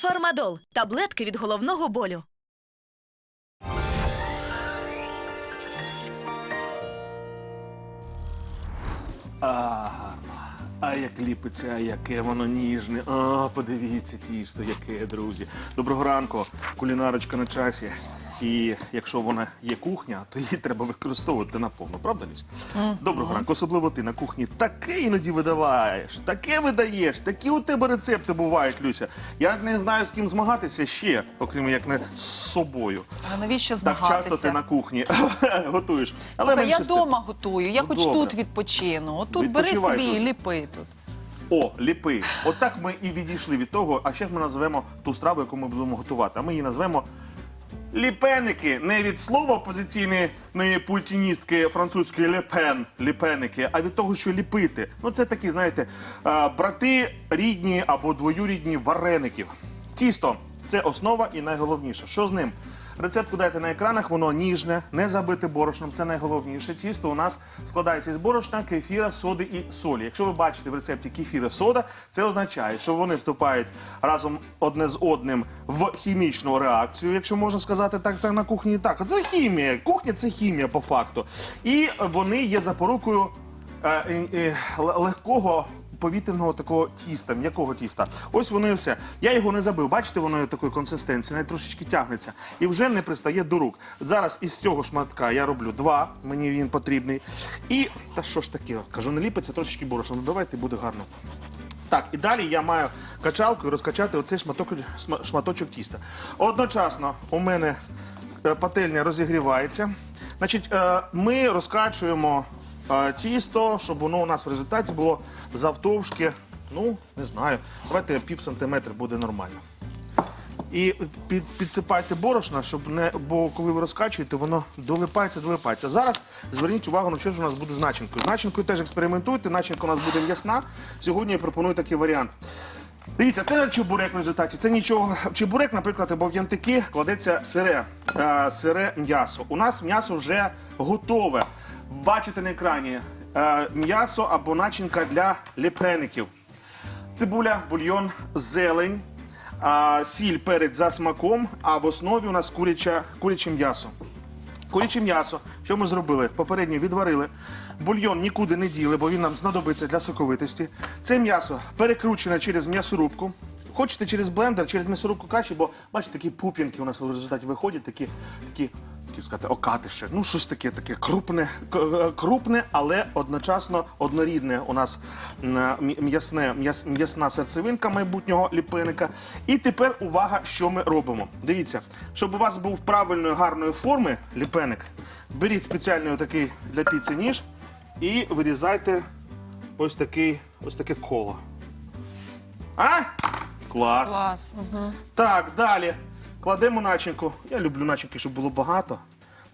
Фармадол таблетки від головного болю. А, гарно. А як ліпиться, а яке воно ніжне. А, подивіться тісто, яке, друзі. Доброго ранку, кулінарочка на часі. І якщо вона є кухня, то її треба використовувати наповну, правда, Люсь? Доброго ранку, особливо ти на кухні таке іноді видаваєш, таке видаєш, такі у тебе рецепти бувають, Люся. Я не знаю, з ким змагатися ще, окрім як не з собою. А навіщо Так часто ти на кухні готуєш. Але Слухай, я вдома готую, я Ну, хоч добре. тут відпочину. Отут бери собі і ліпи тут. О, ліпи. Отак ми і відійшли від того. А ще ж ми назвемо ту страву, яку ми будемо готувати. А ми її назвемо ліпеники. Не від слова опозиційної путіністки французької ліпен, ліпеники, а від того, що ліпити. Ну це такі, знаєте, брати рідні або двоюрідні вареників. Тісто це основа і найголовніше. Що з ним? Рецепт дайте на екранах, воно ніжне, не забите борошном. Це найголовніше. Тісто у нас складається із борошна, кефіра, соди і солі. Якщо ви бачите в рецепті кефіра сода, це означає, що вони вступають разом одне з одним в хімічну реакцію, якщо можна сказати так, так на кухні. Так, це хімія. Кухня це хімія по факту. І вони є запорукою е, е, е, легкого. Повітряного такого тіста, м'якого тіста. Ось воно і все. Я його не забив. Бачите, воно такої консистенції, навіть трошечки тягнеться і вже не пристає до рук. Зараз із цього шматка я роблю два, мені він потрібний. І та що ж таке? Кажу, не ліпиться трошечки борошно. Додавайте, буде гарно. Так, і далі я маю качалкою розкачати оцей шматок, шматочок тіста. Одночасно у мене е, пательня розігрівається. Значить, е, ми розкачуємо тісто, щоб воно у нас в результаті було завтовшки, ну, не знаю, давайте пів сантиметра буде нормально. І під, підсипайте борошна, щоб не бо коли ви розкачуєте, воно долипається, долипається. Зараз зверніть увагу на що ж у нас буде з начинкою. З начинкою теж експериментуйте. Начинка у нас буде м'ясна. Сьогодні я пропоную такий варіант. Дивіться, це не чебурек в результаті. Це нічого. Чебурек, наприклад, або в янтики кладеться сире, е, сире м'ясо. У нас м'ясо вже готове. Бачите на екрані е, м'ясо або начинка для ліпеників. Цибуля, бульйон, зелень, а, сіль, перець за смаком, а в основі у нас куряча, куряче м'ясо. Куряче м'ясо, що ми зробили? Попередньо відварили. Бульйон нікуди не діли, бо він нам знадобиться для соковитості. Це м'ясо перекручене через м'ясорубку. Хочете через блендер, через м'ясорубку краще, бо бачите, такі пуп'янки у нас в результаті виходять, такі, такі хотів сказати, окатише. Ну, щось таке, таке крупне, е, крупне, але одночасно однорідне у нас м, м'ясне, м'яс- м'ясна серцевинка майбутнього ліпеника. І тепер увага, що ми робимо. Дивіться, щоб у вас був правильної гарної форми ліпеник, беріть спеціальний такий для піци ніж і вирізайте ось такий, ось таке коло. А? Клас. Клас. Угу. Так, далі. Кладемо начинку. Я люблю начинки, щоб було багато.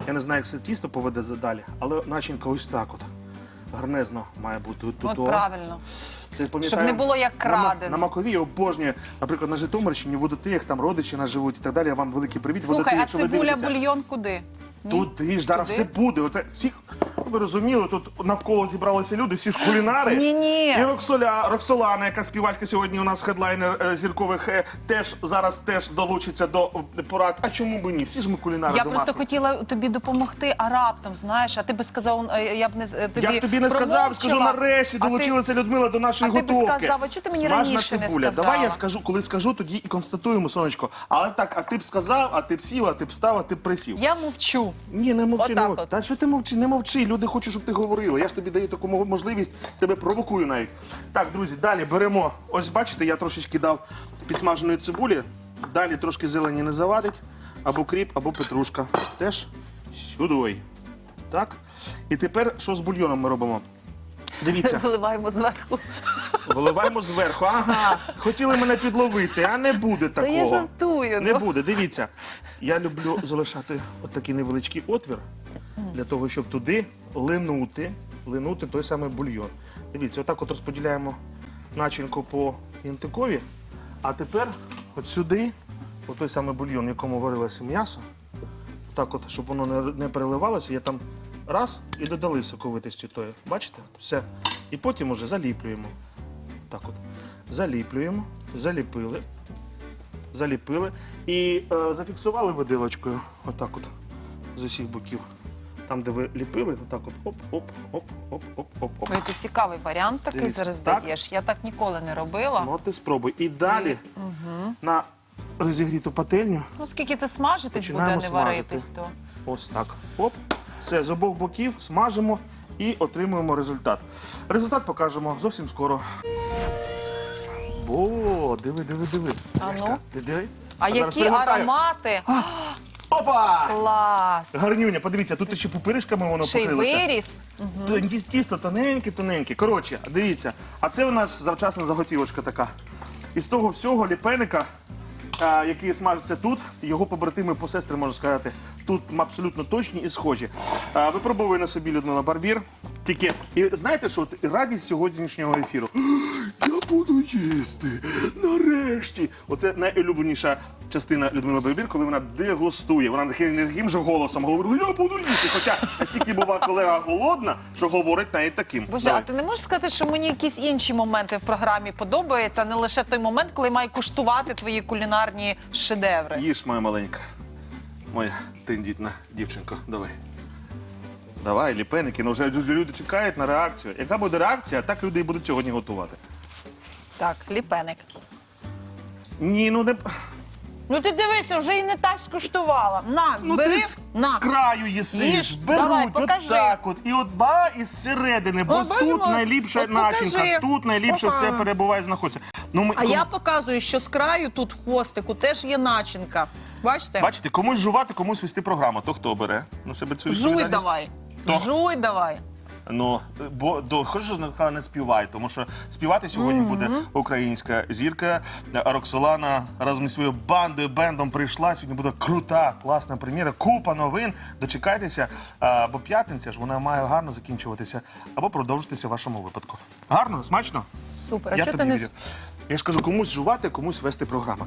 Я не знаю, як це тісто поведе далі, але начинка ось так от. Гарнезно має бути тут. От правильно. Це Щоб не було як на На Макові я обожнюю, наприклад, на Житомирщині, в Водотиях, там родичі нас живуть і так далі. Я вам великий привіт. Слухай, Водотиї, а цибуля, бульйон куди? Ні? Туди ж зараз Туди? все буде. От всі, ви розуміли, тут навколо зібралися люди, всі ж кулінари. Ні-ні. І Роксоля, Роксолана, яка співачка сьогодні у нас хедлайнер е, зіркових, е, теж зараз теж долучиться до е, порад. А чому б ні? Всі ж ми кулінари Я домашні. просто хотіла тобі допомогти, а раптом, знаєш, а ти би сказав, е, я б не е, тобі Я б тобі не сказав, скажу промовчала. нарешті, А ти- долучилася Людмила до нашої а ти б готовки. сказав, а чого ти мені Смажена раніше не цибуля. сказала? Давай я скажу, коли скажу, тоді і констатуємо, сонечко. Але так, а ти б сказав, а ти б сів, а ти б став, а ти б присів. Я мовчу. Ні, не мовчи, не мовчи. от. Та що ти мовчи, не мовчи. Люди хочуть, щоб ти говорила. Я ж тобі даю таку можливість, тебе провокую навіть. Так, друзі, далі беремо. Ось бачите, я трошечки дав підсмаженої цибулі. Далі трошки зелені не завадить. Або кріп, або петрушка. Теж сюди. Так. І тепер що з бульйоном ми робимо? Дивіться, Виливаємо зверху. виливаємо зверху. Ага, хотіли мене підловити, а не буде Та такого. я жартую. Не ну. буде. Дивіться. Я люблю залишати отакий невеличкий отвір для того, щоб туди линути, линути той самий бульйон. Дивіться, отак от розподіляємо начинку по янтикові. А тепер от сюди, от той самий бульйон, в якому варилося м'ясо. Так от, щоб воно не, не переливалося, я там раз і додали соковитості тої. Бачите? Все. І потім уже заліплюємо. Так от. Заліплюємо, заліпили. заліпили і е, зафіксували виделочкою. Отак от з усіх боків. Там, де ви ліпили, отак от оп, оп, оп, оп, оп, оп, оп. Ой, ти цікавий варіант такий Дивіться, зараз так? даєш. Я так ніколи не робила. Ну, от ти спробуй. І далі на розігріту пательню. Ну, скільки це смажитись буде, Починаємо не смажити. варитись, то. Ось так. Оп. Все, з обох боків смажимо і отримуємо результат. Результат покажемо зовсім скоро. О, диви, диви, диви. А ну? ти диви. А зараз які перевертаю. аромати? Опа! Клас! Гарнюня, подивіться, тут ще пупиришками воно Ще й покрилося. виріс. Ті- Тісто тоненьке, тоненьке. Коротше, дивіться, а це у нас завчасна заготівочка така. Із того всього ліпеника, а, який смажиться тут, його побратими по сестри, можна сказати, тут абсолютно точні і схожі. А, випробовує на собі Людмила Барбір. Тільки, і знаєте, що от радість сьогоднішнього ефіру? Я буду їсти нарешті. Оце найулюбленіша частина Людмили Барбір, коли вона дегустує. Вона не таким же голосом говорить, я буду їсти. Хоча настільки бува колега голодна, що говорить навіть таким. Боже, Давай. а ти не можеш сказати, що мені якісь інші моменти в програмі подобаються, а не лише той момент, коли маю куштувати твої кулінарні шедеври. Їж, моя маленька. Моя тендітна дівчинко, давай. Давай, ліпеники, ну вже дуже люди чекають на реакцію. Яка буде реакція, так люди і будуть сьогодні готувати. Так, ліпеник. Ні, ну не. Ну ти дивися, вже і не так скуштувала. На, Ну бери, ти з на. краю їсиш, Їж, беруть давай, покажи. отак от. І от ба із середини, бо О, бачимо. тут найліпша От покажи. начинка, тут найліпше Опа. все перебуває, знаходиться. Ну, ми, А я показую, що з краю тут в хвостику теж є начинка. Бачите? Бачите, комусь жувати, комусь вести програму. То хто бере на себе цю Жуй відповідальність? давай. То. Жуй давай. Ну, бо до хочеш, не, не співай, тому що співати сьогодні буде українська зірка Роксолана разом із своєю бандою, бендом прийшла. Сьогодні буде крута, класна прем'єра, купа новин. Дочекайтеся, а, бо п'ятниця ж вона має гарно закінчуватися або продовжитися в вашому випадку. Гарно, смачно? Супер. А Я чого ти тобі не вірю. Я ж кажу, комусь жувати, комусь вести програму.